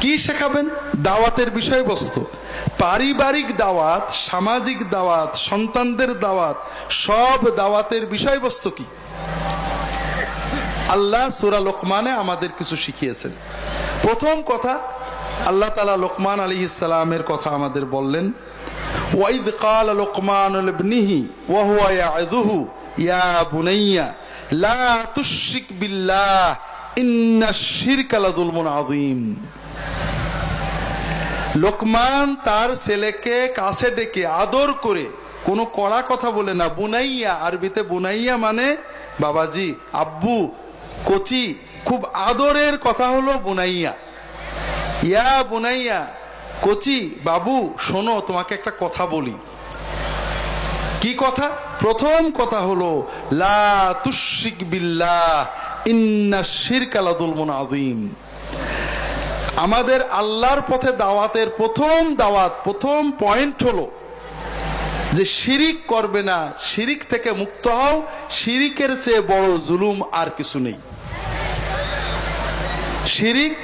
কি শেখাবেন? দাওয়াতের বিষয়বস্তু। পারিবারিক দাওয়াত, সামাজিক দাওয়াত, সন্তানদের দাওয়াত, সব দাওয়াতের বিষয়বস্তু কি? আল্লাহ সুরা লোকমানে আমাদের কিছু শিখিয়েছেন। প্রথম কথা, আল্লাহ তালা লোকমান আলী ইসলামের কথা আমাদের বললেন, ওয়াইদ কাল লোকমান ওয়াহুয়া ইয়াদুহু ইয়া বুনাইয়া, লা তুশরিক বিল্লাহ ইন্না শিরকা লাযুলমুন আযীম। লোকমান তার ছেলেকে কাছে ডেকে আদর করে, কোনো কড়া কথা বলে না, বুনাইয়া, আরবিতে বুনাইয়া মানে বাবাজি, আব্বু, কচি, খুব আদরের কথা হলো বুনাইয়া। ইয়া বুনাইয়া, কচি, বাবু, শোনো, তোমাকে একটা কথা বলি। কি কথা? প্রথম কথা হলো, লা তুশরিক বিল্লাহ, ইন্না শিরকা লাযুলমুন আযীম। আমাদের আল্লাহর পথে দাওয়াতের প্রথম দাওয়াত, প্রথম পয়েন্ট হলো যে শিরিক করবে না, শিরিক থেকে মুক্ত হও, শিরিকের চেয়ে বড় জুলুম আর কিছু নেই। শিরিক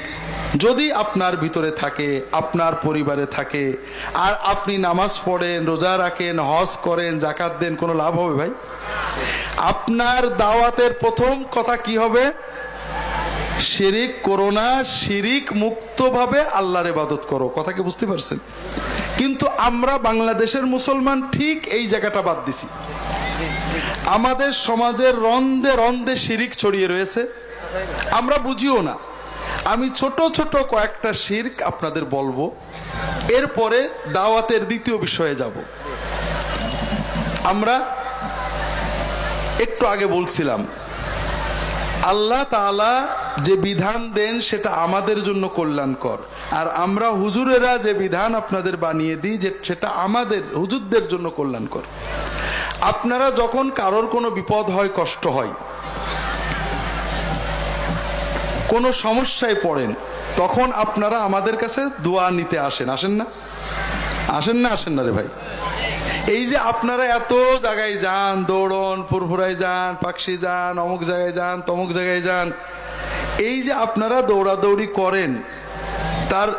যদি আপনার ভিতরে থাকে, আপনার পরিবারে থাকে, আর আপনি নামাজ পড়েন, রোজা রাখেন, হজ করেন জাকাত দেন, কোনো লাভ হবে ভাই? আপনার দাওয়াতের প্রথম কথা কি হবে? শিরিক করো না, শিরিক মুক্তভাবে আল্লাহর ইবাদত করো। কথা কি বুঝতে পারছেন? কিন্তু আমরা বাংলাদেশের মুসলমান ঠিক এই জায়গাটা বাদ দিছি। আমাদের সমাজের রন্দে রন্দে শিরিক ছড়িয়ে রয়েছে। আমরা বুঝিও না। আমি ছোট ছোট কয়েকটা শির্ক আপনাদের বলব। এরপরে দাওয়াতের দ্বিতীয় বিষয়ে যাব। আমরা একটু আগে বলছিলাম, আল্লাহ তালা যে বিধান দেন সেটা আমাদের জন্য কল্যাণকর। আর আমরা হুজুরেরা যে বিধান আপনাদের বানিয়ে দিই, যে সেটা আমাদের, হুজুরদের জন্য কল্যাণকর। আপনারা যখন কারোর কোনো বিপদ হয়, কষ্ট হয়, কোনো সমস্যায় পড়েন, তখন আপনারা আমাদের কাছে দোয়া নিতে আসেন। আসেন না? আসেন না আসেন না রে ভাই? এই যে আপনারা এত জায়গায় যান, দৌড়ন ফুরফুরায় যান, পাকশি যান, অমুক জায়গায় যান, তমুক জায়গায় যান এই যে আপনারা দৌড়াদৌড়ি করেন, তার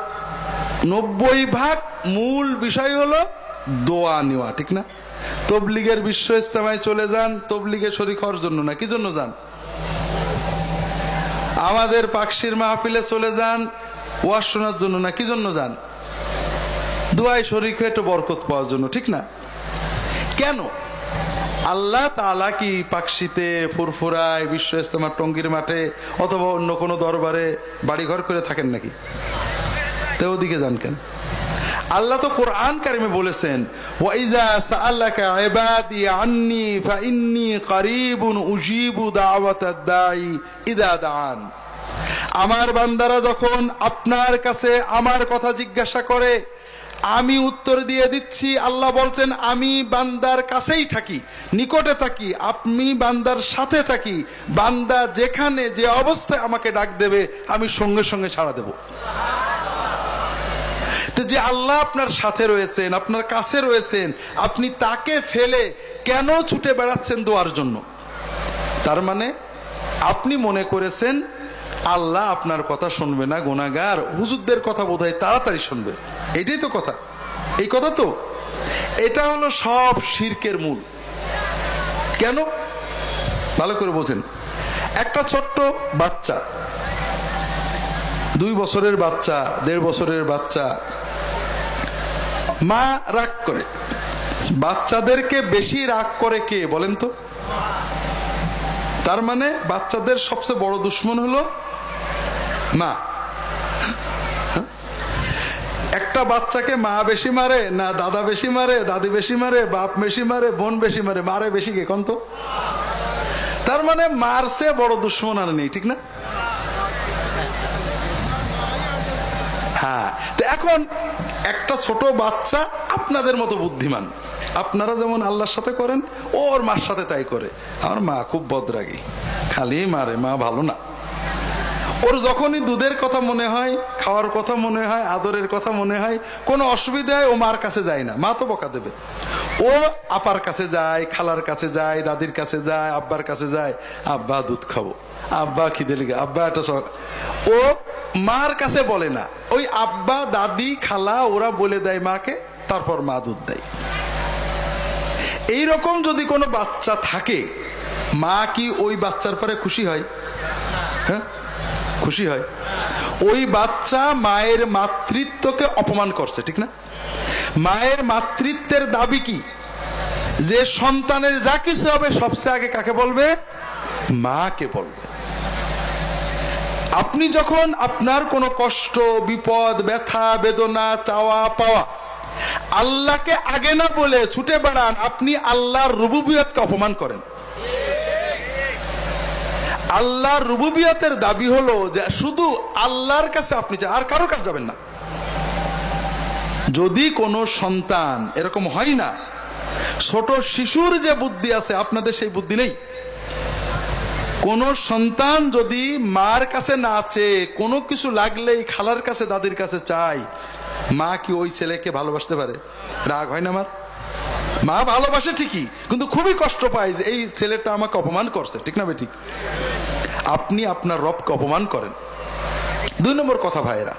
নব্বই ভাগ মূল বিষয় হলো দোয়া নেওয়া, ঠিক না? তবলিগের বিশ্ব ইস্তেমায় চলে যান, তবলিগে শরিক হওয়ার জন্য না, কি জন্য যান? আমাদের পাকশির মাহফিলে চলে যান, ওয়াজ শোনার জন্য না, কি জন্য যান? দোয়াই শরিক হয়ে একটু বরকত পাওয়ার জন্য, ঠিক না? কেন? আল্লাহ তালা কি পাকশিতে ফুরফুরায় বিশ্ব ইস্তেমার টঙ্গির মাঠে অথবা অন্য কোনো দরবারে বাড়িঘর করে থাকেন নাকি? তো ওদিকে যান কেন? আল্লাহ তো কোরআন কারিমে বলেছেন আন্নি ফাইন্নি আমার বান্দারা যখন আপনার কাছে আমার কথা জিজ্ঞাসা করে আমি উত্তর দিয়ে দিচ্ছি, আল্লাহ বলছেন, আমি বান্দার কাছেই থাকি, নিকটে থাকি, আপনি বান্দার সাথে থাকি, বান্দা যেখানে যে অবস্থায় আমাকে ডাক দেবে, আমি সঙ্গে সঙ্গে সাড়া দেব। যে আল্লাহ আপনার সাথে রয়েছেন, আপনার কাছে রয়েছেন, আপনি তাকে ফেলে কেন ছুটে বেড়াচ্ছেন দোয়ার জন্য? তার মানে আপনি মনে করেছেন, আল্লাহ আপনার কথা শুনবে না গোনাগার হুজুরদের কথা বোধ তাড়াতাড়ি শুনবে। এটাই তো কথা। এই কথা তো? এটা হলো সব শির্কের মূল। কেন? ভালো করে বোঝেন। একটা ছোট্ট বাচ্চা, দুই বছরের বাচ্চা, দেড় বছরের বাচ্চা, মা রাগ করে। বাচ্চাদেরকে বেশি রাগ করে কে বলেন তো? তার মানে বাচ্চাদের সবচেয়ে বড় দুশ্মন হলো মা। একটা বাচ্চাকে মা বেশি মারে, না দাদা বেশি মারে, দাদি বেশি মারে, বাপ বেশি মারে, বোন বেশি মারে মারে বেশি কে কন তো? তার মানে মারছে বড় দুশ্মন আর নেই, ঠিক না? হ্যাঁ তো এখন একটা ছোট বাচ্চা আপনাদের মতো বুদ্ধিমান। আপনারা যেমন আল্লাহর সাথে করেন, ওর মার সাথে তাই করে। আমার মা খুব বদরাগী। খালি মারে, মা ভালো না। ওর যখনই দুধের কথা মনে হয়, খাওয়ার কথা মনে হয়, আদরের কথা মনে হয়, কোনো অসুবিধায় ও মার কাছে যায় না। মা তো বকা দেবে। ও আপার কাছে যায়, খালার কাছে যায়, দাদির কাছে যায়, আব্বার কাছে যায়। আব্বা দুধ খাব। আব্বা খিদে লিগে, আব্বা একটা ও মার কাছে বলে না। ওই আব্বা, দাদি, খালা, ওরা বলে দেয় মাকে, তারপর মা দুধ দেয়। এইরকম যদি কোনো বাচ্চা থাকে, মা কি ওই বাচ্চার পরে খুশি হয়? হ্যাঁ? খুশি হয়। ওই বাচ্চা মায়ের মাতৃত্বকে অপমান করছে, ঠিক না? মায়ের মাতৃত্বের দাবি কি? যে সন্তানের যা কিছু হবে সবচেয়ে আগে কাকে বলবে? মাকে বলবে। আপনি যখন আপনার কোনো কষ্ট, বিপদ, ব্যথা, বেদনা, চাওয়া, পাওয়া আল্লাহকে আগে না বলে ছুটে বেড়ান, আপনি আল্লাহর রুবুবিয়তকে অপমান করেন। আল্লাহর রুবুবিয়তের দাবি হলো যে শুধু আল্লাহর কাছে আপনি আর কারও কাছে যাবেন না। যদি কোনো সন্তান এরকম হয় না, ছোট শিশুর যে বুদ্ধি আছে, আপনাদের সেই বুদ্ধি নেই। কোন সন্তান যদি মার কাছে না চেয়ে কোনো কিছু লাগলেই খালার কাছে, দাদির কাছে চাই মা কি ওই ছেলেকে ভালোবাসতে পারে? রাগ হয় না আমার মা ভালোবাসে ঠিকই, কিন্তু খুবই কষ্ট পায় যে এই ছেলেটা আমাকে অপমান করছে, ঠিক না বেঠিক? আপনি আপনার রবকে অপমান করেন। দুই নম্বর কথা ভাইয়েরা,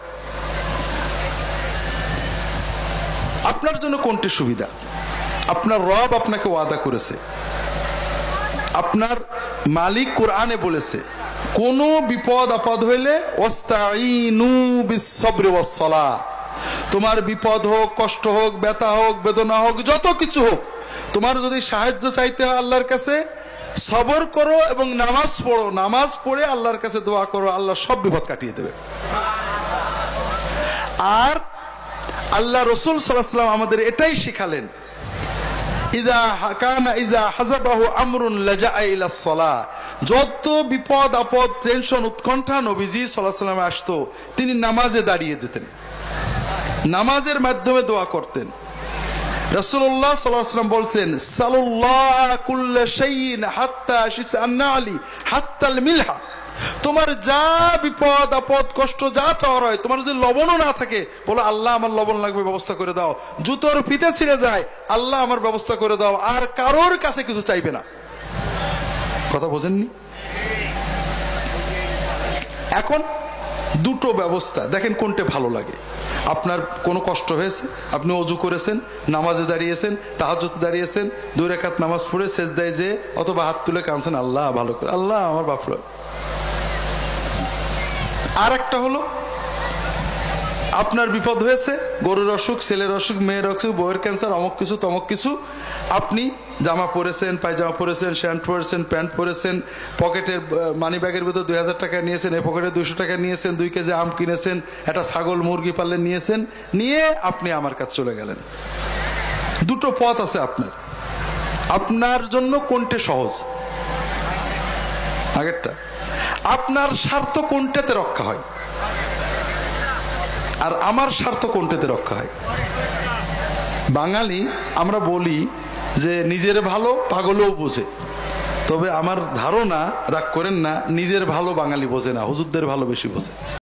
আপনার জন্য কোনটি সুবিধা? আপনার রব আপনাকে ওয়াদা করেছে। আপনার মালিক কোরআনে বলেছে, কোন বিপদ আপদ হইলে তোমার বিপদ হোক, কষ্ট হোক, ব্যথা হোক, বেদনা হোক, যত কিছু হোক, তোমার যদি সাহায্য চাইতে হয় আল্লাহর কাছে সবর করো এবং নামাজ পড়ো। নামাজ পড়ে আল্লাহর কাছে দোয়া করো, আল্লাহ সব বিপদ কাটিয়ে দেবে। আর আল্লাহ রসুল সাল্লাম আমাদের এটাই শিখালেন। ইদা হাকানা ইজা হাজাবাহু আমরুন লাজাআ ইলা সলাহ যত বিপদ, আপদ, টেনশন, উৎকণ্ঠা নবীজি আলাইহি সাল্লামে আসতো, তিনি নামাজে দাঁড়িয়ে দিতেন নামাজের মাধ্যমে দোয়া করতেন। সাল্লাল্লাহু সাল্লাম বলছেন মিলহা। তোমার যা বিপদ, আপদ, কষ্ট, যা চাওয়ার হয়, তোমার যদি লবণও না থাকে, বলো, আল্লাহ আমার লবণ লাগবে, ব্যবস্থা করে দাও। জুতোর ফিতে ছিঁড়ে যায়, আল্লাহ আমার ব্যবস্থা করে দাও। আর কারোর কাছে কিছু চাইবে না। কথা বোঝেননি? এখন দুটো ব্যবস্থা। দেখেন কোনটা ভালো লাগে। আপনার কোনো কষ্ট হয়েছে? আপনি অজু করেছেন, নামাজে দাঁড়িয়েছেন তাহাজতে দাঁড়িয়েছেন, দুই রেখাত নামাজ পড়ে শেষ দেয় যে অথবা হাত তুলে কাঁদছেন, আল্লাহ ভালো করে। আল্লাহ আমার বাপরা আর একটা হলো, আপনার বিপদ হয়েছে, গরুর অসুখ, ছেলের অসুখ, মেয়ের অসুখ, বউয়ের ক্যান্সার, অমুক কিছু, তমক কিছু। আপনি জামা পরেছেন, পায়জামা পরেছেন শ্যান্ট পরেছেন প্যান্ট পরেছেন, পকেটের মানি ব্যাগের ভিতর দুই হাজার টাকা নিয়েছেন এ পকেটে দুশো টাকা নিয়েছেন, দুই কেজি আম কিনেছেন, একটা ছাগল মুরগি পাললে নিয়েছেন, নিয়ে আপনি আমার কাছে চলে গেলেন। দুটো পথ আছে আপনার। আপনার জন্য কোনটে সহজ? আগেরটা। আপনার স্বার্থ কোনটাতে রক্ষা হয়? আর আমার স্বার্থ কোনটাতে রক্ষা হয়? বাঙালি, আমরা বলি যে নিজের ভালো পাগলও বোঝে। তবে আমার ধারণা, রাগ করেন না, নিজের ভালো বাঙালি বোঝে না, হুজুরদের ভালো বেশি বোঝে।